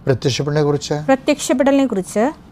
അമ്മയുടെ പ്രത്യക്ഷപ്പെടിനെ കുറിച്ച്? പ്രത്യക്ഷപ്പെടലിനെ കുറിച്ച്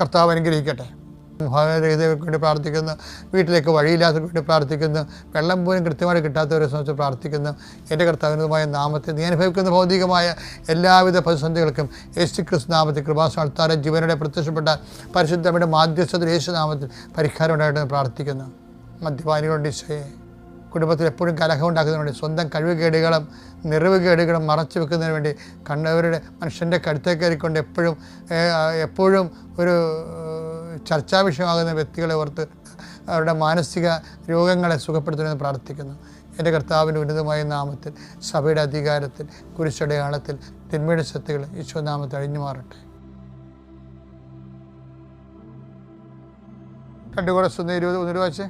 കർത്താവ് അനുഗ്രഹിക്കട്ടെ. മുഖാരഹിതർക്ക് വേണ്ടി പ്രാർത്ഥിക്കുന്നു. വീട്ടിലേക്ക് വഴിയില്ലാത്തവർക്ക് വേണ്ടി പ്രാർത്ഥിക്കുന്നു. വെള്ളം പോലും കൃത്യമായിട്ട് കിട്ടാത്തവരെ സംബന്ധിച്ച് പ്രാർത്ഥിക്കുന്ന. എന്റെ കർത്താവിനുമായ നാമത്തിൽ നീ അനുഭവിക്കുന്ന ഭൗതികമായ എല്ലാവിധ പ്രതിസന്ധികൾക്കും യേശു ക്രിസ്തു നാമത്തിൽ കൃപാസ്ഥാനത്താരെ ജീവനോടെ പ്രത്യക്ഷപ്പെട്ട പരിശുദ്ധയുടെ മാധ്യസ്ഥത്തിൽ യേശു നാമത്തിൽ പരിഹാരം ഉണ്ടായിട്ട് പ്രാർത്ഥിക്കുന്നു. മദ്യപാനികളുടെ ഈശോയെ. കുടുംബത്തിൽ എപ്പോഴും കലഹം ഉണ്ടാക്കുന്നതിന് വേണ്ടി സ്വന്തം കഴിവുകേടുകളും നിറവുകേടുകളും മറച്ചു വെക്കുന്നതിന് വേണ്ടി കണ്ടവരുടെ മനുഷ്യന്റെ കരുത്തേക്കേറിക്കൊണ്ട് എപ്പോഴും എപ്പോഴും ഒരു ചർച്ചാ വിഷയമാകുന്ന വ്യക്തികളെ ഓർത്ത് അവരുടെ മാനസിക രോഗങ്ങളെ സുഖപ്പെടുത്തണമെന്ന് പ്രാർത്ഥിക്കുന്നു. എന്റെ കർത്താവിന്റെ ഉന്നതമായ നാമത്തിൽ സഭയുടെ അധികാരത്തിൽ കുരിശടയാളത്തിൽ തിന്മയുടെ ശക്തികൾ ഈശോനാമത്തിൽ അഴിഞ്ഞു മാറട്ടെ രണ്ടു കുറച്ച് ഇരുപത് ഒന്നൊരു വായിച്ചേ.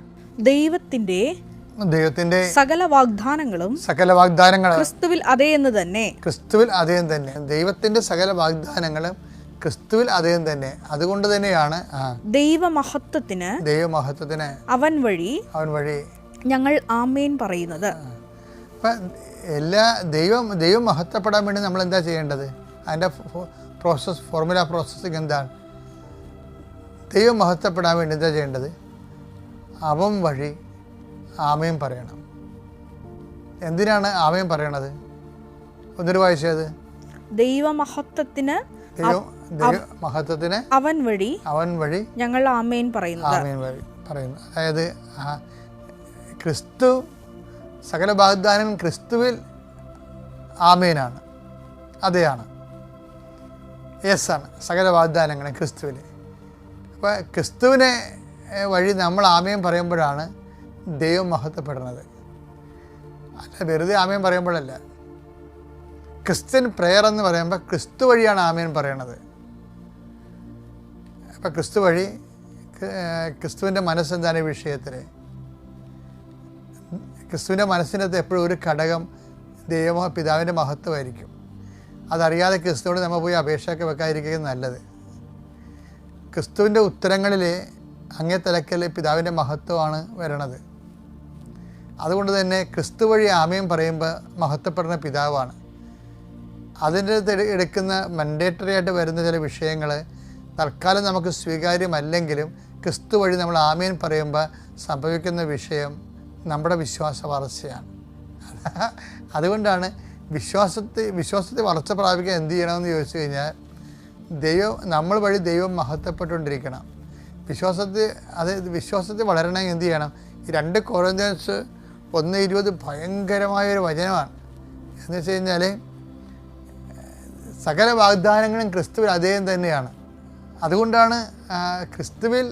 ദൈവത്തിന്റെ സകല വാഗ്ദാനങ്ങളും സകല വാഗ്ദാനങ്ങളും ക്രിസ്തുവിൽ അതേ എന്ന് തന്നെ. ക്രിസ്തുവിൽ അതേം തന്നെ. ദൈവത്തിന്റെ സകല വാഗ്ദാനങ്ങളും ക്രിസ്തുവിൽ അതേം തന്നെ. അതുകൊണ്ട് തന്നെയാണ് ദൈവമഹത്വത്തിന് ദൈവമഹത്വത്തിന് അവൻ വഴി അവൻ വഴി ഞങ്ങൾ ആമേൻ പറയുന്നത്. എല്ലാ ദൈവം ദൈവം മഹത്വപ്പെടാൻ വേണ്ടി നമ്മൾ എന്താ ചെയ്യേണ്ടത്? അതിന്റെ പ്രോസസ് ഫോർമുല പ്രോസസ്സിങ് എന്താണ്? ദൈവം മഹത്വപ്പെടാൻ വേണ്ടി എന്താ ചെയ്യേണ്ടത്? അവൻ വഴി ആമയും പറയണം. എന്തിനാണ് ആമയും പറയണത്? ഒന്നൊരു വായിച്ചത് ദൈവമഹത്വത്തിന് ദൈവം ദൈവ മഹത്വത്തിന് അവൻ വഴി അവൻ വഴി ഞങ്ങൾ ആമേൻ പറയുന്നു ആമേൻ വഴി പറയുന്നു. അതായത് ക്രിസ്തു സകല വാഗ്ദാനം ക്രിസ്തുവിൽ ആമേനാണ്. അതെയാണ്. യെസ് ആണ്. സകല വാഗ്ദാനങ്ങളും ക്രിസ്തുവിൽ അപ്പോൾ ക്രിസ്തുവിനെ വഴി നമ്മൾ ആമയം പറയുമ്പോഴാണ് ദൈവം മഹത്വപ്പെടുന്നത്. അല്ല വെറുതെ ആമയം പറയുമ്പോഴല്ല. ക്രിസ്ത്യൻ പ്രെയർ എന്ന് പറയുമ്പോൾ ക്രിസ്തു വഴിയാണ് ആമേൻ പറയണത്. അപ്പം ക്രിസ്തു വഴി ക്രിസ്തുവിന്റെ മനസ്സെന്താണ് ഈ വിഷയത്തിൽ ക്രിസ്തുവിന്റെ മനസ്സിനകത്ത് എപ്പോഴും ഒരു ഘടകം ദൈവമോ പിതാവിന്റെ മഹത്വമായിരിക്കും. അതറിയാതെ ക്രിസ്തുവിനോട് നമ്മൾ പോയി അപേക്ഷയൊക്കെ വെക്കാതിരിക്കുന്നത് നല്ലത്. ക്രിസ്തുവിന്റെ ഉത്തരങ്ങളിൽ അങ്ങേ തലക്കൽ പിതാവിന്റെ മഹത്വമാണ് വരണത്. അതുകൊണ്ട് തന്നെ ക്രിസ്തു വഴി ആമയം പറയുമ്പോൾ മഹത്വപ്പെടുന്ന പിതാവാണ്. അതിന്റെ എടുക്കുന്ന മൻഡേറ്ററി ആയിട്ട് വരുന്ന ചില വിഷയങ്ങൾ തൽക്കാലം നമുക്ക് സ്വീകാര്യമല്ലെങ്കിലും ക്രിസ്തു വഴി നമ്മൾ ആമേൻ പറയുമ്പോൾ സംഭവിക്കുന്ന വിഷയം നമ്മുടെ വിശ്വാസ വളർച്ചയാണ്. അതുകൊണ്ടാണ് വിശ്വാസത്തെ വിശ്വാസത്തെ വളർച്ച പ്രാപിക്കാൻ എന്ത് ചെയ്യണമെന്ന് ചോദിച്ചു കഴിഞ്ഞാൽ ദൈവം നമ്മൾ വഴി ദൈവം മഹത്വപ്പെട്ടുകൊണ്ടിരിക്കണം. വിശ്വാസത്തെ അതായത് വിശ്വാസത്തെ വളരണമെങ്കിൽ എന്ത് ചെയ്യണം? രണ്ട് കോറന്തൻസ് ഒന്ന് ഇരുപത് ഭയങ്കരമായൊരു വചനമാണ്. എന്ന് വെച്ച് കഴിഞ്ഞാൽ സകല വാഗ്ദാനങ്ങളും ക്രിസ്തുവിൽ അദ്ദേഹം തന്നെയാണ്. അതുകൊണ്ടാണ് ക്രിസ്തുവിൽ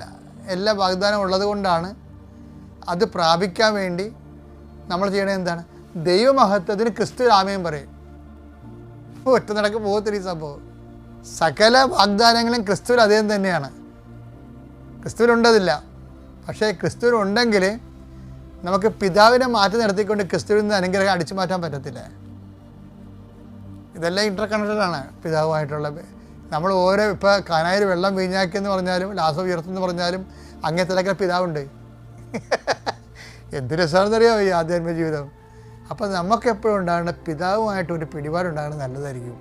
എല്ലാ വാഗ്ദാനം ഉള്ളത് കൊണ്ടാണ് അത് പ്രാപിക്കാൻ വേണ്ടി നമ്മൾ ചെയ്യണത് എന്താണ്? ദൈവമഹത്വത്തിന് ക്രിസ്തു രാമയും പറയും. ഒറ്റ നടക്ക് പോകത്തില്ല ഈ സംഭവം. സകല വാഗ്ദാനങ്ങളും ക്രിസ്തുവിൽ അദ്ദേഹം തന്നെയാണ്. ക്രിസ്തുവിലുണ്ടതില്ല പക്ഷേ ക്രിസ്തുവിനുണ്ടെങ്കിൽ നമുക്ക് പിതാവിനെ മാറ്റി നിർത്തിക്കൊണ്ട് ക്രിസ്തുവിൽ നിന്ന് അനുഗ്രഹം അടിച്ചു മാറ്റാൻ പറ്റത്തില്ല? ഇതെല്ലാം ഇന്റർ ആണ് പിതാവുമായിട്ടുള്ള നമ്മൾ ഓരോ ഇപ്പോൾ കാനായിൽ വെള്ളം വീഞ്ഞാക്കി എന്ന് പറഞ്ഞാലും ലാസം എന്ന് പറഞ്ഞാലും അങ്ങനെ തിരക്കിലെ പിതാവുണ്ട്. എന്ത് രസമാണെന്നറിയാമോ ഈ ആധ്യാത്മിക ജീവിതം? അപ്പം നമുക്ക് എപ്പോഴും ഉണ്ടാകുന്ന പിതാവുമായിട്ട് ഒരു പിടിപാടുണ്ടാകുന്നത് നല്ലതായിരിക്കും.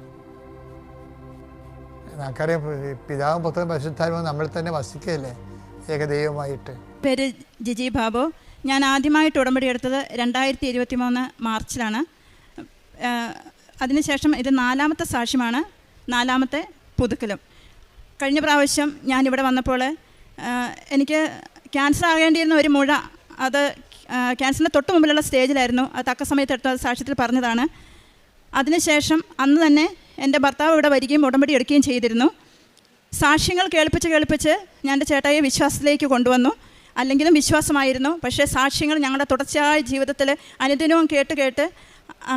നമുക്കറിയാം പിതാവും പുത്രനും പരിശുദ്ധാത്മാവും നമ്മൾ തന്നെ വസിക്കല്ലേ ഏകദൈവമായിട്ട്. പേര് ജിജി ബാബു. ഞാൻ ആദ്യമായിട്ട് ഉടമ്പടി എടുത്തത് രണ്ടായിരത്തി ഇരുപത്തി മൂന്ന് മാർച്ചിലാണ് അതിനുശേഷം ഇത് നാലാമത്തെ സാക്ഷ്യമാണ് നാലാമത്തെ പുതുക്കലും. കഴിഞ്ഞ പ്രാവശ്യം ഞാനിവിടെ വന്നപ്പോൾ എനിക്ക് ക്യാൻസർ ആകേണ്ടിയിരുന്ന ഒരു മുഴ അത് ക്യാൻസറിന്റെ തൊട്ട് മുമ്പിലുള്ള സ്റ്റേജിലായിരുന്നു. അത് തക്ക സമയത്ത് എടുത്ത സാക്ഷ്യത്തിൽ പറഞ്ഞതാണ്. അതിനുശേഷം അന്ന് തന്നെ എന്റെ ഭർത്താവ് ഇവിടെ വരികയും ഉടമ്പടി എടുക്കുകയും ചെയ്തിരുന്നു. സാക്ഷ്യങ്ങൾ കേൾപ്പിച്ച് കേൾപ്പിച്ച് ഞാൻ എന്റെ ചേട്ടായിയെ വിശ്വാസത്തിലേക്ക് കൊണ്ടുവന്നു. അല്ലെങ്കിലും വിശ്വാസമായിരുന്നു. പക്ഷേ സാക്ഷ്യങ്ങൾ ഞങ്ങളുടെ തുടർച്ചയായ ജീവിതത്തിൽ അനുദിനവും കേട്ട് കേട്ട്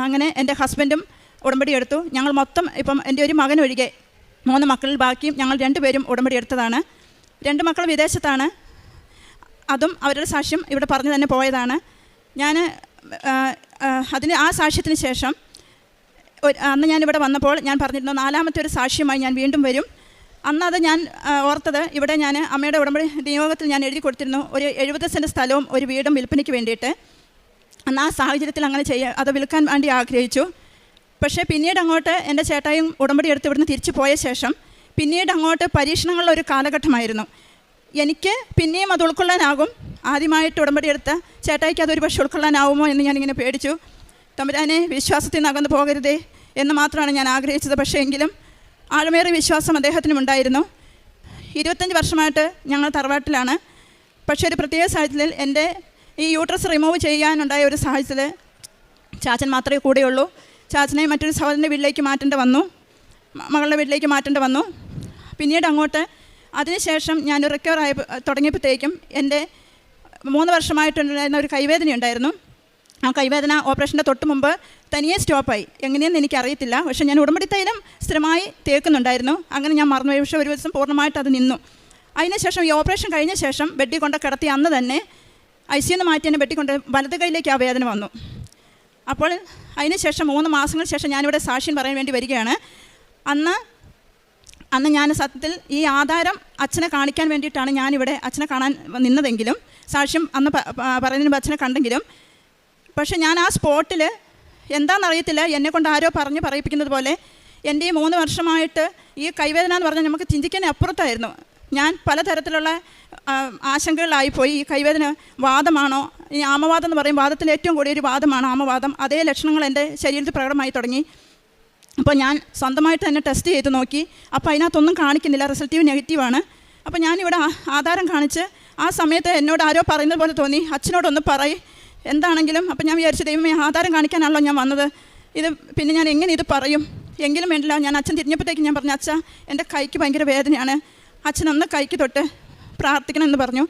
അങ്ങനെ എന്റെ ഹസ്ബൻഡും ഉടമ്പടി എടുത്തു. ഞങ്ങൾ മൊത്തം ഇപ്പം എന്റെ ഒരു മകൻ ഒഴികെ മൂന്ന് മക്കളിൽ ബാക്കിയും ഞങ്ങൾ രണ്ടുപേരും ഉടമ്പടി എടുത്തതാണ്. രണ്ട് മക്കൾ വിദേശത്താണ്. അതും അവരുടെ സാക്ഷ്യം ഇവിടെ പറഞ്ഞു തന്നെ പോയതാണ്. ഞാൻ അതിന് ആ സാക്ഷ്യത്തിന് ശേഷം അന്ന് ഞാനിവിടെ വന്നപ്പോൾ ഞാൻ പറഞ്ഞിരുന്നു നാലാമത്തെ ഒരു സാക്ഷ്യമായി ഞാൻ വീണ്ടും വരും. അന്ന് അത് ഞാൻ ഓർത്തത്. ഇവിടെ ഞാൻ അമ്മയുടെ ഉടമ്പടി നിയോഗത്തിൽ ഞാൻ എഴുതി കൊടുത്തിരുന്നു. ഒരു എഴുപത് സെന്റ് സ്ഥലവും ഒരു വീടും വിൽപ്പനയ്ക്ക് വേണ്ടിയിട്ട്. അന്ന് ആ സാഹചര്യത്തിൽ അങ്ങനെ ചെയ്യുക അത് വിൽക്കാൻ വേണ്ടി ആഗ്രഹിച്ചു. പക്ഷേ പിന്നീട് അങ്ങോട്ട് എന്റെ ചേട്ടായും ഉടമ്പടി എടുത്ത് ഇവിടുന്ന് തിരിച്ചു പോയ ശേഷം പിന്നീട് അങ്ങോട്ട് പരീക്ഷണങ്ങളുടെ ഒരു കാലഘട്ടമായിരുന്നു. എനിക്ക് പിന്നെയും അത് ഉൾക്കൊള്ളാനാകും. ആദ്യമായിട്ട് ഉടമ്പടി എടുത്ത ചേട്ടായിക്ക് അതൊരു പക്ഷെ ഉൾക്കൊള്ളാനാവുമോ എന്ന് ഞാനിങ്ങനെ പേടിച്ചു. തമ്പുരാനെ വിശ്വാസത്തിൽ നിന്ന് അകന്നു പോകരുതേ എന്ന് മാത്രമാണ് ഞാൻ ആഗ്രഹിച്ചത്. പക്ഷേ എങ്കിലും ആഴമേറിയ വിശ്വാസം അദ്ദേഹത്തിനും ഉണ്ടായിരുന്നു. ഇരുപത്തഞ്ച് വർഷമായിട്ട് ഞങ്ങൾ തറവാട്ടിലാണ്. പക്ഷേ ഒരു പ്രത്യേക സാഹചര്യത്തിൽ എന്റെ ഈ യൂട്രസ് റിമൂവ് ചെയ്യാനുണ്ടായ ഒരു സാഹചര്യത്തിൽ ചാച്ചൻ മാത്രമേ കൂടെയുള്ളൂ. ചാച്ചനെ മറ്റൊരു സഹോദരന്റെ വീട്ടിലേക്ക് മാറ്റേണ്ടി വന്നു. മകളുടെ വീട്ടിലേക്ക് മാറ്റേണ്ടി വന്നു. പിന്നീട് അങ്ങോട്ട് അതിനുശേഷം ഞാൻ റിക്കവർ ആയ തുടങ്ങിയപ്പോഴത്തേക്കും എന്റെ മൂന്ന് വർഷമായിട്ടുണ്ടായിരുന്ന ഒരു കൈവേദന ഉണ്ടായിരുന്നു ആ കൈവേദന ഓപ്പറേഷന്റെ തൊട്ട് മുമ്പ് തനിയെ സ്റ്റോപ്പായി. എങ്ങനെയെന്ന് എനിക്കറിയത്തില്ല. പക്ഷേ ഞാൻ ഉടമ്പടി തൈലം സ്ഥിരമായി തേക്കുന്നുണ്ടായിരുന്നു. അങ്ങനെ ഞാൻ മറന്നു പക്ഷേ ഒരു ദിവസം പൂർണമായിട്ട് അത് നിന്നു. അതിനുശേഷം ഈ ഓപ്പറേഷൻ കഴിഞ്ഞ ശേഷം ബെഡിൽ കൊണ്ട് കിടത്തി അന്ന് തന്നെ ഐ സി നിന്ന് മാറ്റി എന്നെ കൊണ്ട് വലത് കൈയിലേക്ക് ആ വേദന വന്നു. അപ്പോൾ അതിനുശേഷം മൂന്ന് മാസങ്ങൾക്ക് ശേഷം ഞാനിവിടെ സാക്ഷ്യം പറയാൻ വേണ്ടി വരികയാണ്. അന്ന് അന്ന് ഞാൻ സത്യത്തിൽ ഈ ആധാരം അച്ഛനെ കാണിക്കാൻ വേണ്ടിയിട്ടാണ് ഞാനിവിടെ അച്ഛനെ കാണാൻ നിന്നതെങ്കിലും സാക്ഷ്യം അന്ന് പറയുന്നതിന് അച്ഛനെ കണ്ടെങ്കിലും. പക്ഷേ ഞാൻ ആ സ്പോട്ടിൽ എന്താണെന്നറിയത്തില്ല. എന്നെ കൊണ്ട് ആരോ പറഞ്ഞ് പറയിപ്പിക്കുന്നത് പോലെ എന്റെ ഈ മൂന്ന് വർഷമായിട്ട് ഈ കൈവേദന എന്ന് പറഞ്ഞാൽ നമുക്ക് ചിന്തിക്കാൻ അപ്പുറത്തായിരുന്നു. ഞാൻ പലതരത്തിലുള്ള ആശങ്കകളായിപ്പോയി ഈ കൈവേദന വാദമാണോ? ഈ ആമവാദം എന്ന് പറയും വാദത്തിൽ ഏറ്റവും കൂടിയ ഒരു വാദമാണ് ആമവാദം. അതേ ലക്ഷണങ്ങൾ എന്റെ ശരീരത്തിൽ പ്രകടമായി തുടങ്ങി. അപ്പോൾ ഞാൻ സ്വന്തമായിട്ട് തന്നെ ടെസ്റ്റ് ചെയ്ത് നോക്കി. അപ്പോൾ അതിനകത്തൊന്നും കാണിക്കുന്നില്ല. റിസൾട്ടീവ് നെഗറ്റീവാണ്. അപ്പോൾ ഞാനിവിടെ ആധാരം കാണിച്ച് ആ സമയത്ത് എന്നോട് ആരോ പറയുന്നത് പോലെ തോന്നി. അച്ഛനോടൊന്ന് പറയ്. എന്താണെങ്കിലും അപ്പം ഞാൻ വിചാരിച്ചു ദൈവമേ ആധാരം കാണിക്കാനാണല്ലോ ഞാൻ വന്നത്. ഇത് പിന്നെ ഞാൻ എങ്ങനെ ഇത് പറയും? എങ്കിലും വേണ്ടില്ല ഞാൻ അച്ഛൻ തിരിഞ്ഞപ്പോഴത്തേക്ക് ഞാൻ പറഞ്ഞു അച്ഛാ എന്റെ കൈക്ക് ഭയങ്കര വേദനയാണ്. അച്ഛൻ ഒന്ന് കൈക്ക് തൊട്ട് പ്രാർത്ഥിക്കണമെന്ന് പറഞ്ഞു.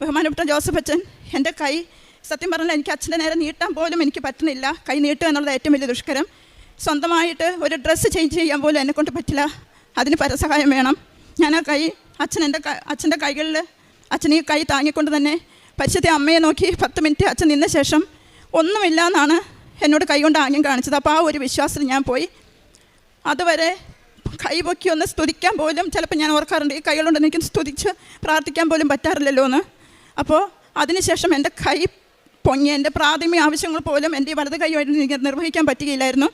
ബഹുമാനപ്പെട്ട ജോസഫ് അച്ഛൻ എന്റെ കൈ സത്യം പറഞ്ഞാൽ എനിക്ക് അച്ഛന്റെ നേരെ നീട്ടാൻ പോലും എനിക്ക് പറ്റുന്നില്ല. കൈ നീട്ടുക എന്നുള്ളത് ഏറ്റവും വലിയ ദുഷ്കരം. സ്വന്തമായിട്ട് ഒരു ഡ്രസ്സ് ചേഞ്ച് ചെയ്യാൻ പോലും എന്നെക്കൊണ്ട് പറ്റില്ല. അതിന് പരസഹായം വേണം. ഞാൻ ആ കൈ അച്ഛൻ എന്റെ അച്ഛന്റെ കൈകളിൽ അച്ഛൻ ഈ കൈ താങ്ങിക്കൊണ്ട് തന്നെ പരിശുദ്ധ അമ്മയെ നോക്കി പത്ത് മിനിറ്റ് അച്ഛൻ നിന്ന ശേഷം ഒന്നുമില്ല എന്നാണ് എന്നോട് കൈകൊണ്ട് ആംഗ്യം കാണിച്ചത്. അപ്പോൾ ആ ഒരു വിശ്വാസത്തിൽ ഞാൻ പോയി. അതുവരെ കൈ പൊക്കി ഒന്ന് സ്തുതിക്കാൻ പോലും ചിലപ്പോൾ ഞാൻ ഓർക്കാറുണ്ട്. ഈ കൈകളുണ്ട് എനിക്ക് സ്തുതിച്ച് പ്രാർത്ഥിക്കാൻ പോലും പറ്റാറില്ലല്ലോ എന്ന് അപ്പോൾ അതിനുശേഷം എന്റെ കൈ പൊങ്ങി എന്റെ പ്രാഥമിക ആവശ്യങ്ങൾ പോലും എന്റെ ഈ വലത് കൈയായിട്ട് എനിക്ക് നിർവഹിക്കാൻ പറ്റുകയില്ലായിരുന്നു.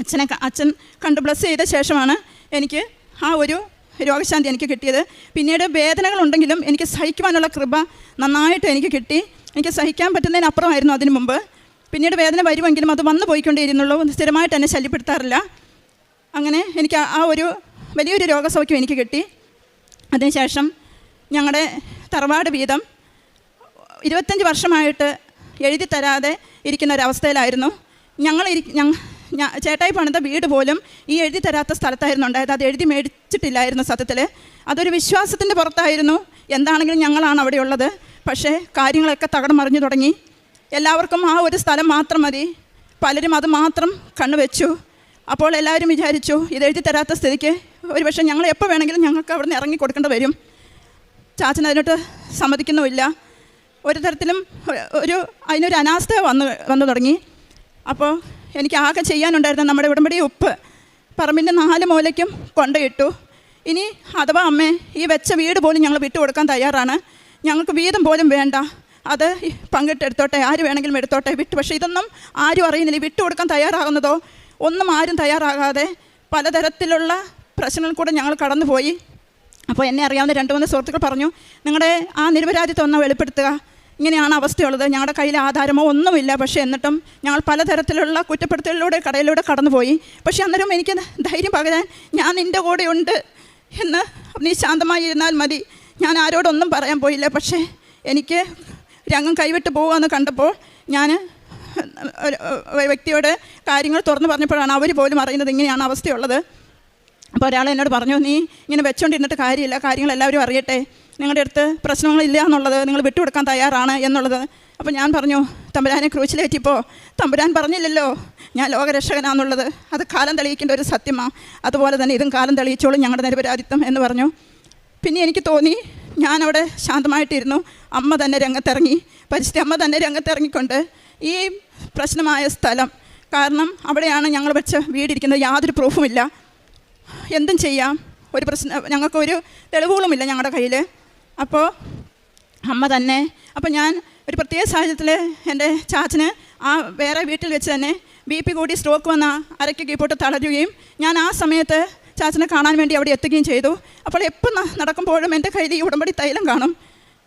അച്ഛനെ അച്ഛൻ കണ്ട് ബ്ലസ് ചെയ്ത ശേഷമാണ് എനിക്ക് ആ ഒരു രോഗശാന്തി എനിക്ക് കിട്ടിയത്. പിന്നീട് വേദനകളുണ്ടെങ്കിലും എനിക്ക് സഹിക്കുവാനുള്ള കൃപ നന്നായിട്ട് എനിക്ക് കിട്ടി. എനിക്ക് സഹിക്കാൻ പറ്റുന്നതിനപ്പുറമായിരുന്നു അതിനു മുമ്പ്. പിന്നീട് വേദന വരുമെങ്കിലും അത് വന്നു പോയിക്കൊണ്ടേയിരുന്നുള്ളൂ. സ്ഥിരമായിട്ട് എന്നെ ശല്യപ്പെടുത്താറില്ല. അങ്ങനെ എനിക്ക് ആ- ഒരു വലിയൊരു രോഗസൗഖ്യം എനിക്ക് കിട്ടി. അതിനുശേഷം ഞങ്ങളുടെ തറവാട് വീതം ഇരുപത്തഞ്ച് വർഷമായിട്ട് എഴുതി തരാതെ ഇരിക്കുന്ന ഒരവസ്ഥയിലായിരുന്നു. ഞങ്ങൾ ഇരി ഞങ്ങ ഞാ- ചേട്ടായി പണിത വീട് പോലും ഈ എഴുതി തരാത്ത സ്ഥലത്തായിരുന്നു ഉണ്ടായത്. അത് എഴുതി മേടിച്ചിട്ടില്ലായിരുന്നു സത്യത്തിൽ അതൊരു വിശ്വാസത്തിന്റെ പുറത്തായിരുന്നു. എന്താണെങ്കിലും ഞങ്ങളാണ് അവിടെ ഉള്ളത്. പക്ഷേ കാര്യങ്ങളൊക്കെ തകടം മറിഞ്ഞു തുടങ്ങി. എല്ലാവർക്കും ആ ഒരു സ്ഥലം മാത്രം മതി. പലരും അത് മാത്രം കണ്ണുവെച്ചു അപ്പോൾ എല്ലാവരും വിചാരിച്ചു ഇത് എഴുതി തരാത്ത സ്ഥിതിക്ക് ഒരുപക്ഷെ ഞങ്ങൾ എപ്പോൾ വേണമെങ്കിലും ഞങ്ങൾക്ക് അവിടെ നിന്ന് ഇറങ്ങി കൊടുക്കേണ്ടി വരും. ചാച്ചൻ അതിനോട്ട് സമ്മതിക്കുന്നുമില്ല. ഒരു തരത്തിലും ഒരു അതിനൊരു അനാസ്ഥ വന്നു വന്നു തുടങ്ങി. അപ്പോൾ എനിക്ക് ആകെ ചെയ്യാനുണ്ടായിരുന്ന നമ്മുടെ ഉടമ്പടി ഉപ്പ്. പറമ്പിന്റെ നാല് മൂലയ്ക്കും കൊണ്ടയിട്ടു. ഇനി അഥവാ അമ്മേ ഈ വെച്ച വീട് പോലും ഞങ്ങൾ വിട്ടുകൊടുക്കാൻ തയ്യാറാണ്. ഞങ്ങൾക്ക് വീതം പോലും വേണ്ട. അത് പങ്കിട്ടെടുത്തോട്ടെ ആര് വേണമെങ്കിലും എടുത്തോട്ടെ വിട്ടു. പക്ഷേ ഇതൊന്നും ആരും അറിയുന്നില്ല. വിട്ടുകൊടുക്കാൻ തയ്യാറാകുന്നതോ ഒന്നും ആരും തയ്യാറാകാതെ പലതരത്തിലുള്ള പ്രശ്നങ്ങൾ കൂടെ ഞങ്ങൾ കടന്നുപോയി. അപ്പോൾ എന്നെ അറിയാവുന്ന രണ്ട് മൂന്ന് സുഹൃത്തുക്കൾ പറഞ്ഞു നിങ്ങളുടെ ആ നിരപരാധിത്വം ഒന്ന് വെളിപ്പെടുത്തുക. ഇങ്ങനെയാണ് അവസ്ഥയുള്ളത്. ഞങ്ങളുടെ കയ്യിൽ ആധാരമോ ഒന്നുമില്ല. പക്ഷേ എന്നിട്ടും ഞങ്ങൾ പലതരത്തിലുള്ള കുറ്റപ്പെടുത്തലിലൂടെ കടയിലൂടെ കടന്നുപോയി. പക്ഷേ അന്നേരം എനിക്ക് ധൈര്യം പകരാൻ ഞാൻ നിന്റെ കൂടെയുണ്ട് എന്ന് നീ ശാന്തമായി ഇരുന്നാൽ മതി. ഞാൻ ആരോടൊന്നും പറയാൻ പോയില്ല. പക്ഷേ എനിക്ക് രംഗം കൈവിട്ട് പോകുമെന്ന് കണ്ടപ്പോൾ ഞാൻ വ്യക്തിയോട് കാര്യങ്ങൾ തുറന്നു പറഞ്ഞപ്പോഴാണ് അവർ പോലും അറിയുന്നത് ഇങ്ങനെയാണ് അവസ്ഥയുള്ളത്. അപ്പോൾ ഒരാൾ എന്നോട് പറഞ്ഞു നീ ഇങ്ങനെ വെച്ചോണ്ടിരുന്നിട്ട് കാര്യമില്ല. കാര്യങ്ങൾ എല്ലാവരും അറിയട്ടെ. നിങ്ങളുടെ അടുത്ത് പ്രശ്നങ്ങളില്ല എന്നുള്ളത് നിങ്ങൾ വിട്ടുകൊടുക്കാൻ തയ്യാറാണ് എന്നുള്ളത്. അപ്പോൾ ഞാൻ പറഞ്ഞു തമ്പുരാനെ ക്രൂശിലേറ്റിപ്പോൾ തമ്പുരാൻ പറഞ്ഞില്ലല്ലോ ഞാൻ ലോകരക്ഷകനാന്നുള്ളത്. അത് കാലം തെളിയിക്കേണ്ട ഒരു സത്യമാണ് അതുപോലെ തന്നെ ഇതും കാലം തെളിയിച്ചോളും ഞങ്ങളുടെ നിരപരാധിത്വം എന്ന് പറഞ്ഞു. പിന്നെ എനിക്ക് തോന്നി ഞാനവിടെ ശാന്തമായിട്ടിരുന്നു. അമ്മ തന്നെ രംഗത്തിറങ്ങി. പരിസ്ഥിതി അമ്മ തന്നെ രംഗത്തിറങ്ങിക്കൊണ്ട് ഈ പ്രശ്നമായ സ്ഥലം. കാരണം അവിടെയാണ് ഞങ്ങൾ വെച്ച വീടിരിക്കുന്നത്. യാതൊരു പ്രൂഫുമില്ല. എന്തും ചെയ്യാം. ഒരു പ്രശ്നം ഞങ്ങൾക്കൊരു തെളിവുകളുമില്ല ഞങ്ങളുടെ കയ്യിൽ അപ്പോൾ അമ്മ തന്നെ അപ്പോൾ ഞാൻ ഒരു പ്രത്യേക സാഹചര്യത്തിൽ എന്റെ ചാച്ചന് ആ വേറെ വീട്ടിൽ വെച്ച് തന്നെ ബി പി കൂടി സ്ട്രോക്ക് വന്ന അരയ്ക്ക് കീപ്പോട്ട് തളരുകയും ഞാൻ ആ സമയത്ത് ചാച്ചനെ കാണാൻ വേണ്ടി അവിടെ എത്തുകയും ചെയ്തു. അപ്പോൾ എപ്പോൾ നടക്കുമ്പോഴും എന്റെ കയ്യിൽ ഈ ഉടമ്പടി തൈലം കാണും.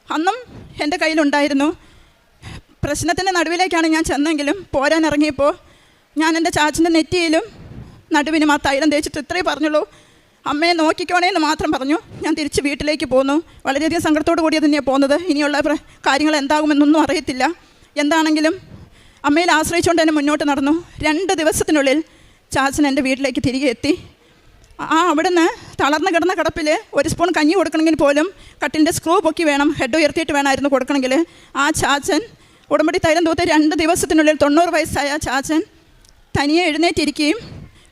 അന്നും എന്റെ കയ്യിലുണ്ടായിരുന്നു. പ്രശ്നത്തിന്റെ നടുവിലേക്കാണ് ഞാൻ ചെന്നെങ്കിലും പോരാൻ ഇറങ്ങിയപ്പോൾ ഞാൻ എന്റെ ചാച്ചന്റെ നെറ്റിയിലും നടുവിനും ആ തൈലം തേച്ചിട്ട് ഇത്രയേ പറഞ്ഞുള്ളൂ. അമ്മയെ നോക്കിക്കോണേ എന്ന് മാത്രം പറഞ്ഞു. ഞാൻ തിരിച്ച് വീട്ടിലേക്ക് പോന്നു. വളരെയധികം സങ്കടത്തോടു കൂടിയാണ് തന്നെയാണ് പോകുന്നത് ഇനിയുള്ള കാര്യങ്ങൾ എന്താകുമെന്നൊന്നും അറിയത്തില്ല. എന്താണെങ്കിലും അമ്മയിൽ ആശ്രയിച്ചുകൊണ്ട് തന്നെ മുന്നോട്ട് നടന്നു. രണ്ട് ദിവസത്തിനുള്ളിൽ ചാച്ചൻ എന്റെ വീട്ടിലേക്ക് തിരികെ എത്തി. ആ അവിടുന്ന് തളർന്നു കിടന്ന കിടപ്പിൽ ഒരു സ്പൂൺ കഞ്ഞി കൊടുക്കണമെങ്കിൽ പോലും കട്ടിലിന്റെ സ്ക്രൂ പൊക്കി വേണം. ഹെഡ് ഉയർത്തിയിട്ട് വേണമായിരുന്നു കൊടുക്കണമെങ്കിൽ. ആ ചാച്ചൻ ഉടമ്പടി തൈലം തൂത്ത് രണ്ട് ദിവസത്തിനുള്ളിൽ തൊണ്ണൂറ് വയസ്സായ ചാച്ചൻ തനിയെ എഴുന്നേറ്റിരിക്കുകയും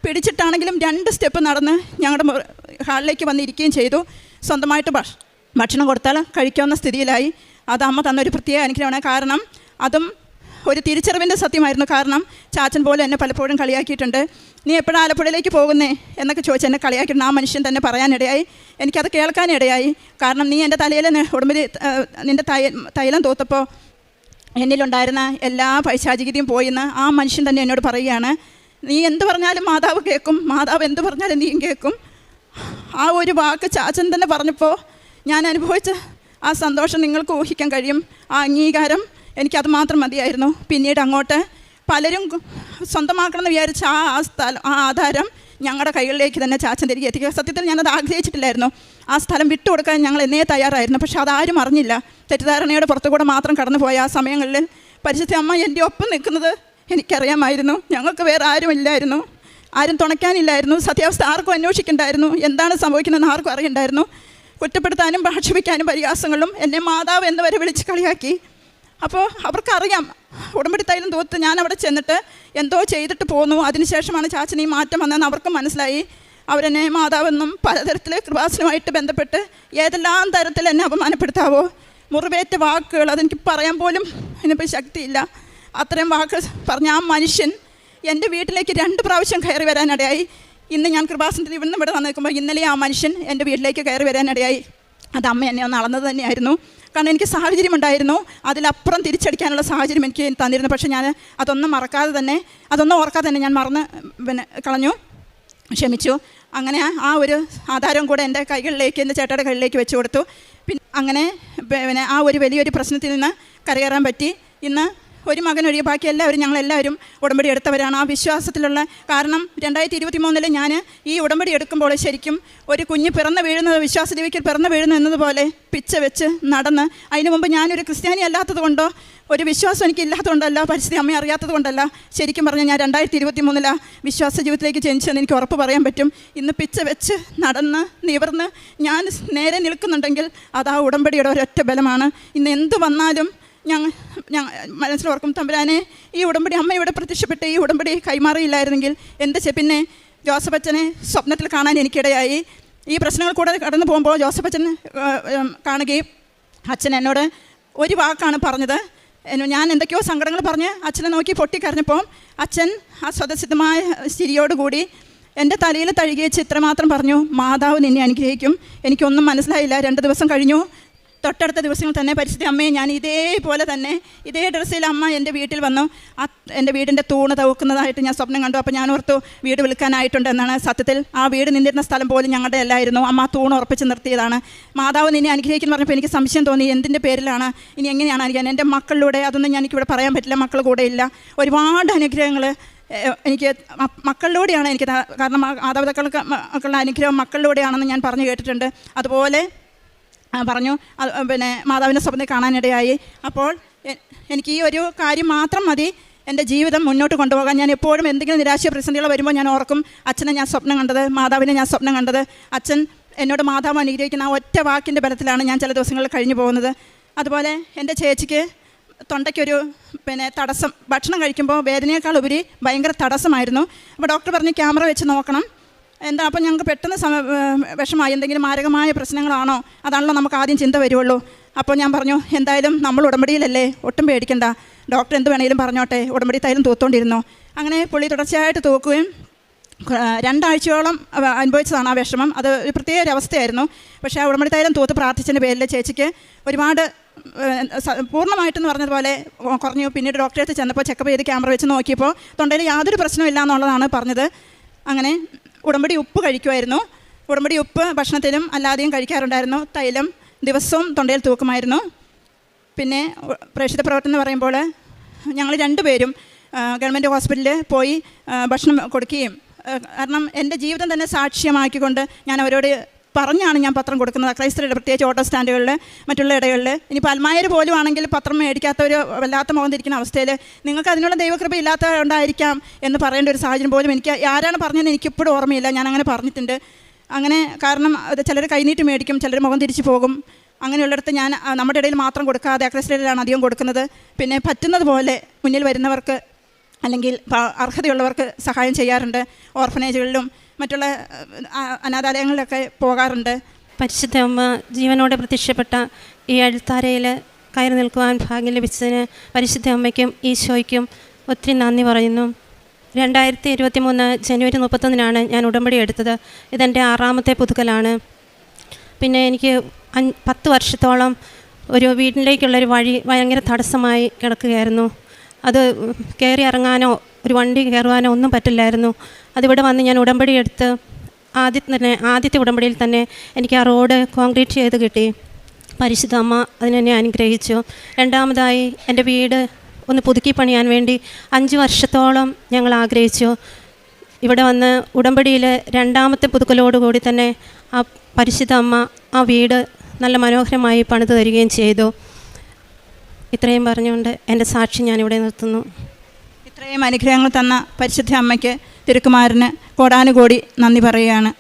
പിടിച്ചിട്ടാണെങ്കിലും രണ്ട് സ്റ്റെപ്പ് നടന്ന് ഞങ്ങളുടെ ഹാളിലേക്ക് വന്നിരിക്കുകയും ചെയ്തു. സ്വന്തമായിട്ട് ഭക്ഷ ഭക്ഷണം കൊടുത്താൽ കഴിക്കാവുന്ന സ്ഥിതിയിലായി. അത് അമ്മ തന്നൊരു പ്രത്യേക അനുഗ്രഹമാണ്. കാരണം അതും ഒരു തിരിച്ചറിവിന്റെ സത്യമായിരുന്നു. കാരണം ചാച്ചൻ പോലും എന്നെ പലപ്പോഴും കളിയാക്കിയിട്ടുണ്ട്. നീ എപ്പോഴും ആലപ്പുഴയിലേക്ക് പോകുന്നേ? എന്നൊക്കെ ചോദിച്ച് എന്നെ കളിയാക്കിയിട്ടുണ്ട്. ആ മനുഷ്യൻ തന്നെ പറയാനിടയായി. എനിക്കത് കേൾക്കാനിടയായി. കാരണം നീ എന്റെ തലയിൽ ഉടമ്പടി നിന്റെ തൈലം തോത്തപ്പോൾ എന്നിലുണ്ടായിരുന്ന എല്ലാ പൈശാചികതയും പോയിന്ന് ആ മനുഷ്യൻ തന്നെ എന്നോട് പറയുകയാണ്. നീ എന്ത് പറഞ്ഞാലും മാതാവ് കേൾക്കും. മാതാവ് എന്ത് പറഞ്ഞാലും നീയും കേൾക്കും. ആ ഒരു വാക്ക് ചാച്ചൻ തന്നെ പറഞ്ഞപ്പോൾ ഞാൻ അനുഭവിച്ച ആ സന്തോഷം നിങ്ങൾക്ക് ഊഹിക്കാൻ കഴിയും. ആ അംഗീകാരം എനിക്കത് മാത്രം മതിയായിരുന്നു. പിന്നീട് അങ്ങോട്ട് പലരും സ്വന്തമാക്കണമെന്ന് വിചാരിച്ച ആ ആ സ്ഥലം ആ ആധാരം ഞങ്ങളുടെ കൈകളിലേക്ക് തന്നെ ചാച്ചൻ തിരികെ എത്തിക്കുക സത്യത്തിൽ ഞാനത് ആഗ്രഹിച്ചിട്ടില്ലായിരുന്നു. ആ സ്ഥലം വിട്ടുകൊടുക്കാൻ ഞങ്ങൾ എന്നേ തയ്യാറായിരുന്നു. പക്ഷെ അതാരും അറിഞ്ഞില്ല. തെറ്റിദ്ധാരണയുടെ പുറത്തുകൂടെ മാത്രം കടന്നുപോയ ആ സമയങ്ങളിൽ പരിശുദ്ധ അമ്മ എന്റെ ഒപ്പം നിൽക്കുന്നത് എനിക്കറിയാമായിരുന്നു. ഞങ്ങൾക്ക് വേറെ ആരുമില്ലായിരുന്നു ആരും തുണയ്ക്കാനില്ലായിരുന്നു. സത്യാവസ്ഥ ആർക്കും അന്വേഷിക്കണ്ടായിരുന്നു. എന്താണ് സംഭവിക്കുന്നതെന്ന് ആർക്കും അറിയണ്ടായിരുന്നു. കുറ്റപ്പെടുത്താനും ഭാഷിപ്പിക്കാനും പരിഹാസങ്ങളും എന്നെ മാതാവ് എന്ന് വരെ വിളിച്ച് കളിയാക്കി. അപ്പോൾ അവർക്കറിയാം. ഉടമ്പടി തൈലം തോത്ത് ഞാൻ അവിടെ ചെന്നിട്ട് എന്തോ ചെയ്തിട്ട് പോന്നു. അതിനുശേഷമാണ് ചാച്ചന് ഈ മാറ്റം വന്നതെന്ന് അവർക്കും മനസ്സിലായി. അവരെന്നെ മാതാവെന്നും പലതരത്തിൽ കൃപാസനമായിട്ട് ബന്ധപ്പെട്ട് ഏതെല്ലാം തരത്തിൽ എന്നെ അപമാനപ്പെടുത്താവോ. മുറിവേറ്റ വാക്കുകൾ അതെനിക്ക് പറയാൻ പോലും ഇതിനിപ്പോൾ ശക്തിയില്ല. അത്രയും വാക്ക് പറഞ്ഞ ആ മനുഷ്യൻ എന്റെ വീട്ടിലേക്ക് രണ്ട് പ്രാവശ്യം കയറി വരാനിടയായി. ഇന്ന് ഞാൻ കൃപാസനത്തിൽ ഇവിടുന്ന് ഇവിടെ വന്ന് നിൽക്കുമ്പോൾ ഇന്നലെ ആ മനുഷ്യൻ എന്റെ വീട്ടിലേക്ക് കയറി വരാനിടയായി. അത് അമ്മ എന്നെ ഒന്ന് അളന്നത് തന്നെയായിരുന്നു. കാരണം എനിക്ക് സാഹചര്യം ഉണ്ടായിരുന്നു. അതിലപ്പുറം തിരിച്ചടിക്കാനുള്ള സാഹചര്യം എനിക്ക് തന്നിരുന്നു. പക്ഷേ ഞാൻ അതൊന്നും മറക്കാതെ തന്നെ അതൊന്നും ഓർക്കാതെ തന്നെ ഞാൻ മറന്ന് പിന്നെ കളഞ്ഞു ക്ഷമിച്ചു. അങ്ങനെ ആ ഒരു ആധാരം കൂടെ എന്റെ കൈകളിലേക്ക് എന്റെ ചേട്ടയുടെ കൈകളിലേക്ക് വെച്ച് കൊടുത്തു. പിന്നെ അങ്ങനെ പിന്നെ ആ ഒരു വലിയൊരു പ്രശ്നത്തിൽ നിന്ന് കരകയറാൻ പറ്റി. ഇന്ന് ഒരു മകൻ ഒഴികെ ബാക്കി എല്ലാവരും ഞങ്ങളെല്ലാവരും ഉടമ്പടി എടുത്തവരാണ്. ആ വിശ്വാസത്തിലുള്ള കാരണം രണ്ടായിരത്തി ഇരുപത്തി മൂന്നിൽ ഞാൻ ഈ ഉടമ്പടി എടുക്കുമ്പോൾ ശരിക്കും ഒരു കുഞ്ഞ് പിറന്ന് വീഴുന്നത് വിശ്വാസദേവിക്ക് പിറന്ന് വീഴുന്നു എന്നതുപോലെ പിച്ച വെച്ച് നടന്ന് അതിനു മുമ്പ് ഞാനൊരു ക്രിസ്ത്യാനി അല്ലാത്തത് കൊണ്ടോ ഒരു വിശ്വാസം എനിക്ക് ഇല്ലാത്തതുകൊണ്ടല്ല പരിസ്ഥിതി അമ്മയെ അറിയാത്തത് കൊണ്ടല്ല ശരിക്കും പറഞ്ഞാൽ ഞാൻ രണ്ടായിരത്തി ഇരുപത്തി മൂന്നിലാണ് വിശ്വാസ ജീവിതത്തിലേക്ക് ജനിച്ചതെന്ന് എനിക്ക് ഉറപ്പ് പറയാൻ പറ്റും. ഇന്ന് പിച്ച വെച്ച് നടന്ന് നിവർന്ന് ഞാൻ നേരെ നിൽക്കുന്നുണ്ടെങ്കിൽ അത് ആ ഉടമ്പടിയുടെ ഒരൊറ്റ ബലമാണ്. ഇന്ന് എന്ത് വന്നാലും ഞങ്ങൾ ഞങ്ങൾ മനസ്സിലോർക്കും തമ്പുരാനെ ഈ ഉടമ്പടി അമ്മ ഇവിടെ പ്രത്യക്ഷപ്പെട്ട് ഈ ഉടമ്പടി കൈമാറിയില്ലായിരുന്നെങ്കിൽ എന്ത് പിന്നെ ജോസഫ് അച്ഛനെ സ്വപ്നത്തിൽ കാണാൻ എനിക്കിടയായി. ഈ പ്രശ്നങ്ങൾ കൂടെ കടന്നു പോകുമ്പോൾ ജോസഫ് അച്ഛൻ കാണുകയും അച്ഛൻ എന്നോട് ഒരു വാക്കാണ് പറഞ്ഞത്. ഞാൻ എന്തൊക്കെയോ സങ്കടങ്ങൾ പറഞ്ഞ് അച്ഛനെ നോക്കി പൊട്ടിക്കരഞ്ഞപ്പോൾ അച്ഛൻ ആ സ്വതസിദ്ധമായ ചിരിയോടുകൂടി എന്റെ തലയിൽ തഴുകിയ ചിത്രം മാത്രം പറഞ്ഞു മാതാവ് നിന്നെ അനുഗ്രഹിക്കും. എനിക്കൊന്നും മനസ്സിലായില്ല. രണ്ട് ദിവസം കഴിഞ്ഞു. തൊട്ടടുത്ത ദിവസങ്ങൾ തന്നെ പരിസ്ഥിതി അമ്മയെ ഞാൻ ഇതേപോലെ തന്നെ ഇതേ ഡ്രസ്സിൽ അമ്മ എന്റെ വീട്ടിൽ വന്നു. ആ എന്റെ വീടിന്റെ തൂണ് തവുക്കുന്നതായിട്ട് ഞാൻ സ്വപ്നം കണ്ടു. അപ്പോൾ ഞാൻ ഓർത്തു വീട് വിൽക്കാനായിട്ടുണ്ട് എന്നാണ് സത്യത്തിൽ. ആ വീട് നിന്നിരുന്ന സ്ഥലം പോലും ഞങ്ങളുടെ അല്ലായിരുന്നു. അമ്മ തൂണ് ഉറപ്പിച്ച് നിർത്തിയതാണ്. മാതാവ് നിന്നെ അനുഗ്രഹിക്കുന്നു പറഞ്ഞപ്പോൾ എനിക്ക് സംശയം തോന്നി. എന്തിന്റെ പേരിലാണ്? ഇനി എങ്ങനെയാണ് അനുഗ്രഹം? എന്റെ മക്കളിലൂടെ അതൊന്നും എനിക്കിവിടെ പറയാൻ പറ്റില്ല. മക്കൾ കൂടെ ഇല്ല. ഒരുപാട് അനുഗ്രഹങ്ങൾ എനിക്ക് മക്കളിലൂടെയാണ് എനിക്ക് കാരണം മാതാപിതാക്കൾക്ക് മക്കളുടെ അനുഗ്രഹം മക്കളിലൂടെയാണെന്ന് ഞാൻ പറഞ്ഞു കേട്ടിട്ടുണ്ട്. അതുപോലെ പറഞ്ഞു. പിന്നെ മാതാവിന്റെ സ്വപ്നം കാണാനിടയായി. അപ്പോൾ എനിക്ക് ഈ ഒരു കാര്യം മാത്രം മതി. എന്റെ ജീവിതം മുന്നോട്ട് കൊണ്ടുപോകാൻ ഞാൻ എപ്പോഴും എന്തെങ്കിലും നിരാശ പ്രതിസന്ധികൾ വരുമ്പോൾ ഞാൻ ഓർക്കും അച്ഛനെ ഞാൻ സ്വപ്നം കണ്ടത് മാതാവിനെ ഞാൻ സ്വപ്നം കണ്ടത്. അച്ഛൻ എന്നോട് മാതാവ് അനുഗ്രഹിക്കുന്ന ആ ഒറ്റ വാക്കിന്റെ ബലത്തിലാണ് ഞാൻ ചില ദിവസങ്ങളിൽ കഴിഞ്ഞു പോകുന്നത്. അതുപോലെ എന്റെ ചേച്ചിക്ക് തൊണ്ടയ്ക്കൊരു പിന്നെ തടസ്സം ഭക്ഷണം കഴിക്കുമ്പോൾ വേദനയേക്കാൾ ഉപരി ഭയങ്കര തടസ്സമായിരുന്നു. അപ്പോൾ ഡോക്ടർ പറഞ്ഞു ക്യാമറ വെച്ച് നോക്കണം. എന്താ അപ്പം ഞങ്ങൾക്ക് പെട്ടെന്ന് സമ വിഷമായി എന്തെങ്കിലും മാരകമായ പ്രശ്നങ്ങളാണോ? അതാണല്ലോ നമുക്ക് ആദ്യം ചിന്ത വരുള്ളൂ അപ്പോൾ ഞാൻ പറഞ്ഞു എന്തായാലും നമ്മൾ ഉടമ്പടിയിലല്ലേ? ഒട്ടും പേടിക്കണ്ട. ഡോക്ടർ എന്ത് വേണേലും പറഞ്ഞോട്ടെ. ഉടമ്പടി തൈലം തൂത്തോണ്ടിരുന്നു. അങ്ങനെ പുള്ളി തുടർച്ചയായിട്ട് തൂക്കുകയും രണ്ടാഴ്ചയോളം അനുഭവിച്ചതാണ് ആ വിഷമം. അത് ഒരു പ്രത്യേക ഒരു അവസ്ഥയായിരുന്നു. പക്ഷേ ആ ഉടമ്പടി തൈലം തൂത്ത് പ്രാർത്ഥിച്ചതിന്റെ പേരിൽ ചേച്ചിക്ക് ഒരുപാട് പൂർണമായിട്ടെന്ന് പറഞ്ഞതുപോലെ കുറഞ്ഞു. പിന്നീട് ഡോക്ടറെ ചെന്നപ്പോൾ ചെക്കപ്പ് ചെയ്ത് ക്യാമറ വെച്ച് നോക്കിയപ്പോൾ തൊണ്ടയിൽ യാതൊരു പ്രശ്നമില്ല എന്നുള്ളതാണ് പറഞ്ഞത്. അങ്ങനെ ഉടമ്പടി ഉപ്പ് കഴിക്കുമായിരുന്നു. ഉടമ്പടി ഉപ്പ് ഭക്ഷണത്തിലും അല്ലാതെയും കഴിക്കാറുണ്ടായിരുന്നു. തൈലം ദിവസവും തൊണ്ടയിൽ തൂക്കുമായിരുന്നു. പിന്നെ പ്രേക്ഷിത പ്രവർത്തനം എന്ന് പറയുമ്പോൾ ഞങ്ങൾ രണ്ടുപേരും ഗവൺമെന്റ് ഹോസ്പിറ്റലിൽ പോയി ഭക്ഷണം കൊടുക്കുകയും കാരണം എന്റെ ജീവിതം തന്നെ സാക്ഷ്യമാക്കിക്കൊണ്ട് ഞാൻ അവരോട് പറഞ്ഞാണ് ഞാൻ പത്രം കൊടുക്കുന്നത്. ക്രൈസ്തരുടെ പ്രത്യേകിച്ച് ഓട്ടോ സ്റ്റാൻഡുകളിൽ മറ്റുള്ള ഇടകളിൽ ഇനി പൽമായർ പോലും ആണെങ്കിൽ പത്രം മേടിക്കാത്ത ഒരു വല്ലാത്ത മുഖം തിരിക്കുന്ന അവസ്ഥയിൽ നിങ്ങൾക്ക് അതിനുള്ള ദൈവകൃപ ഇല്ലാത്ത ഉണ്ടായിരിക്കാം എന്ന് പറയേണ്ട ഒരു സാഹചര്യം പോലും എനിക്ക് ആരാണ് പറഞ്ഞതെന്ന് എനിക്കിപ്പോഴും ഓർമ്മയില്ല. ഞാൻ അങ്ങനെ പറഞ്ഞിട്ടുണ്ട്. അങ്ങനെ കാരണം അത് ചിലർ കൈനീട്ട് മേടിക്കും ചിലർ മുഖം തിരിച്ചു പോകും. അങ്ങനെയുള്ളിടത്ത് ഞാൻ നമ്മുടെ ഇടയിൽ മാത്രം കൊടുക്കാതെ അക്രസ്റ്റേഡിലാണ് അധികം കൊടുക്കുന്നത്. പിന്നെ പറ്റുന്നത് പോലെ മുന്നിൽ വരുന്നവർക്ക് അല്ലെങ്കിൽ അർഹതയുള്ളവർക്ക് സഹായം ചെയ്യാറുണ്ട്. ഓർഫനേജുകളിലും മറ്റുള്ള അനാഥാലയങ്ങളിലൊക്കെ പോകാറുണ്ട്. പരിശുദ്ധ അമ്മ ജീവനോടെ പ്രത്യക്ഷപ്പെട്ട ഈ അഴുത്താരയിൽ കയറി നിൽക്കുവാൻ ഭാഗ്യം ലഭിച്ചതിന് പരിശുദ്ധ അമ്മയ്ക്കും ഈശോയ്ക്കും ഒത്തിരി നന്ദി പറയുന്നു. രണ്ടായിരത്തി ഇരുപത്തി മൂന്ന് ജനുവരി മുപ്പത്തൊന്നിനാണ് ഞാൻ ഉടമ്പടി എടുത്തത്. ഇതെന്റെ ആറാമത്തെ പുതുക്കലാണ്. പിന്നെ എനിക്ക് അഞ്ച് പത്ത് വർഷത്തോളം ഒരു വീട്ടിലേക്കുള്ളൊരു വഴി ഭയങ്കര തടസ്സമായി കിടക്കുകയായിരുന്നു. അത് കയറി ഇറങ്ങാനോ ഒരു വണ്ടി കയറുവാനോ ഒന്നും പറ്റില്ലായിരുന്നു. അതിവിടെ വന്ന് ഞാൻ ഉടമ്പടി എടുത്ത് ആദ്യത്തെ തന്നെ ആദ്യത്തെ ഉടമ്പടിയിൽ തന്നെ എനിക്ക് ആ റോഡ് കോൺക്രീറ്റ് ചെയ്ത് കിട്ടി. പരിശുദ്ധ അമ്മ അതിനെന്നെ അനുഗ്രഹിച്ചു. രണ്ടാമതായി എന്റെ വീട് ഒന്ന് പുതുക്കി പണിയാൻ വേണ്ടി അഞ്ച് വർഷത്തോളം ഞങ്ങൾ ആഗ്രഹിച്ചു. ഇവിടെ വന്ന് ഉടമ്പടിയിൽ രണ്ടാമത്തെ പുതുക്കലോടുകൂടി തന്നെ ആ പരിശുദ്ധ അമ്മ ആ വീട് നല്ല മനോഹരമായി പണിത് തരികയും ചെയ്തു. ഇത്രയും പറഞ്ഞുകൊണ്ട് എന്റെ സാക്ഷി ഞാനിവിടെ നിർത്തുന്നു. ഇത്രയും അനുഗ്രഹങ്ങൾ തന്ന പരിശുദ്ധ അമ്മയ്ക്ക് തിരുക്കുമാരന് കോടാനുകോടി നന്ദി പറയുകയാണ്.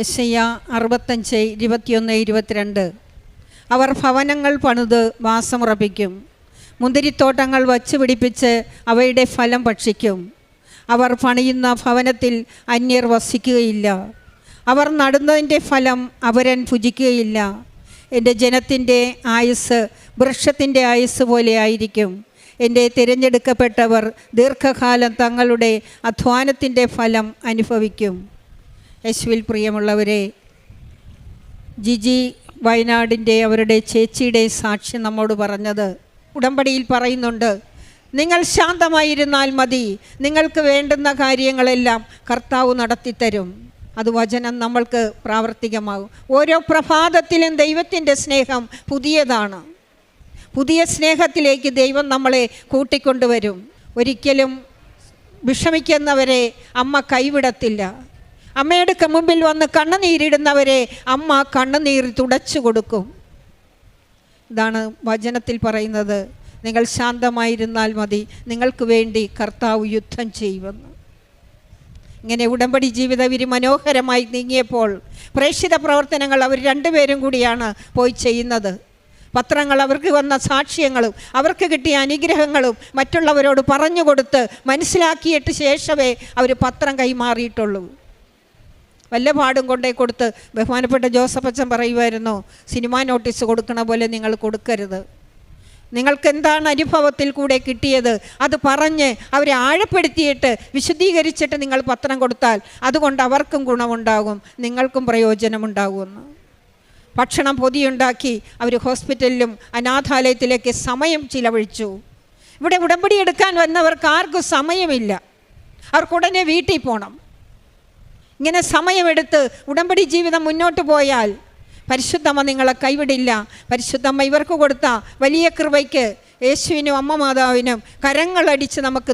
യശയ്യ അറുപത്തഞ്ച് ഇരുപത്തിയൊന്ന് ഇരുപത്തിരണ്ട്. അവർ ഭവനങ്ങൾ പണിത് വാസമുറപ്പിക്കും. മുന്തിരിത്തോട്ടങ്ങൾ വച്ച് പിടിപ്പിച്ച് അവയുടെ ഫലം ഭക്ഷിക്കും. അവർ പണിയുന്ന ഭവനത്തിൽ അന്യർ വസിക്കുകയില്ല. അവർ നടുന്നതിന്റെ ഫലം അവരൻ ഭുജിക്കുകയില്ല. എന്റെ ജനത്തിന്റെ ആയുസ് വൃക്ഷത്തിന്റെ ആയുസ് പോലെ ആയിരിക്കും. എന്റെ തിരഞ്ഞെടുക്കപ്പെട്ടവർ ദീർഘകാലം തങ്ങളുടെ അധ്വാനത്തിന്റെ ഫലം അനുഭവിക്കും. യേശുവിൽ പ്രിയമുള്ളവരെ ജിജി വയനാടിന്റെ അവരുടെ ചേച്ചിയുടെ സാക്ഷി നമ്മോട് പറഞ്ഞത് ഉടമ്പടിയിൽ പറയുന്നുണ്ട് നിങ്ങൾ ശാന്തമായിരുന്നാൽ മതി നിങ്ങൾക്ക് വേണ്ടുന്ന കാര്യങ്ങളെല്ലാം കർത്താവ് നടത്തിത്തരും. അത് വചനം നമ്മൾക്ക് പ്രാവർത്തികമാകും. ഓരോ പ്രഭാതത്തിലും ദൈവത്തിന്റെ സ്നേഹം പുതിയതാണ്. പുതിയ സ്നേഹത്തിലേക്ക് ദൈവം നമ്മളെ കൂട്ടിക്കൊണ്ടുവരും. ഒരിക്കലും വിഷമിക്കുന്നവരെ അമ്മ കൈവിടത്തില്ല. അമ്മയുടെ മുമ്പിൽ വന്ന് കണ്ണുനീരിടുന്നവരെ അമ്മ കണ്ണുനീർ തുടച്ചു കൊടുക്കും. ഇതാണ് വചനത്തിൽ പറയുന്നത്. നിങ്ങൾ ശാന്തമായിരുന്നാൽ മതി. നിങ്ങൾക്ക് വേണ്ടി കർത്താവ് യുദ്ധം ചെയ്യുമെന്ന്. ഇങ്ങനെ ഉടമ്പടി ജീവിതം ഇവർ മനോഹരമായി നീങ്ങിയപ്പോൾ പ്രേക്ഷിത പ്രവർത്തനങ്ങൾ അവർ രണ്ടുപേരും കൂടിയാണ് പോയി ചെയ്യുന്നത്. പത്രങ്ങൾ അവർക്ക് വന്ന സാക്ഷ്യങ്ങളും അവർക്ക് കിട്ടിയ അനുഗ്രഹങ്ങളും മറ്റുള്ളവരോട് പറഞ്ഞു കൊടുത്ത് മനസ്സിലാക്കിയിട്ട് ശേഷമേ അവർ പത്രം കൈമാറിയിട്ടുള്ളൂ. വല്ല പാടും കൊണ്ടേ കൊടുത്ത് ബഹുമാനപ്പെട്ട ജോസഫ് അച്ഛൻ പറയുമായിരുന്നു സിനിമാ നോട്ടീസ് കൊടുക്കണ പോലെ നിങ്ങൾ കൊടുക്കരുത്. നിങ്ങൾക്ക് എന്താണ് അനുഭവത്തിൽ കൂടെ കിട്ടിയത്? അത് പറഞ്ഞ് അവരെ ആഴപ്പെടുത്തിയിട്ട് വിശദീകരിച്ചിട്ട് നിങ്ങൾ പത്രം കൊടുത്താൽ അതുകൊണ്ട് അവർക്കും ഗുണമുണ്ടാകും നിങ്ങൾക്കും പ്രയോജനമുണ്ടാകുമെന്ന്. ഭക്ഷണം പൊതിയുണ്ടാക്കി അവർ ഹോസ്പിറ്റലിലും അനാഥാലയത്തിലേക്ക് സമയം ചിലവഴിച്ചു. ഇവിടെ ഉടമ്പടി എടുക്കാൻ വന്നവർക്ക് ആർക്കും സമയമില്ല. അവർക്ക് ഉടനെ വീട്ടിൽ പോകണം ഇങ്ങനെ സമയമെടുത്ത് ഉടമ്പടി ജീവിതം മുന്നോട്ട് പോയാൽ പരിശുദ്ധമ്മ നിങ്ങളെ കൈവിടില്ല. പരിശുദ്ധമ്മ ഇവർക്ക് കൊടുത്ത വലിയ കൃപയ്ക്ക് യേശുവിനും അമ്മ മാതാവിനും കരങ്ങളടിച്ച് നമുക്ക്